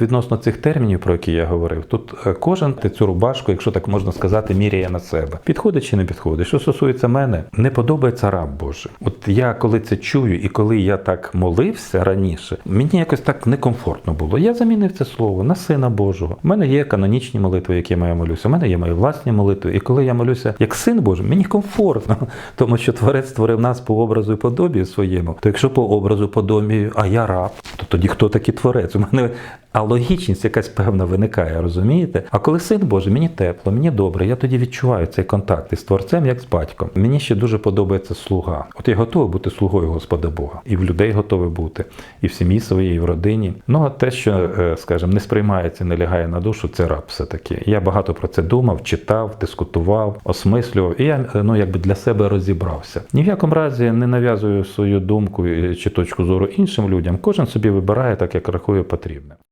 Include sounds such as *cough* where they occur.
Відносно цих термінів, про які я говорив, тут е, кожен цю рубашку, якщо так можна сказати, міряє на себе. Підходить чи не підходить. Що стосується мене, не подобається раб Божий. От я коли це чую, і коли я так молився раніше, мені якось так некомфортно було. Я замінив це слово на сина Божого. У мене є канонічні молитви, які я молюся. У мене є мої власні молитви. І коли я молюся як син Божий, мені комфортно, *laughs* тому що Творець створив нас по образу і подобію своєму. То якщо по образу подобію, а я раб, то тоді хто такий творець? У мене а логічність якась певна виникає, розумієте? А коли син Божий, мені тепло, мені добре, я тоді відчуваю цей контакт із творцем, як з батьком. Мені ще дуже подобається слуга. От я готовий бути слугою Господа Бога, і в людей готовий бути, і в сім'ї своїй, і в родині. Ну а те, що, е, скажімо, не сприймається, не лягає на душу, це раб все-таки. Я багато про це думав, читав, дискутував, осмислював, і я ну якби для себе розібрався. Ні в якому разі не нав'язую свою думку е, чи точку зору іншим людям. Кожен собі вибирає так, як рахує потрібне.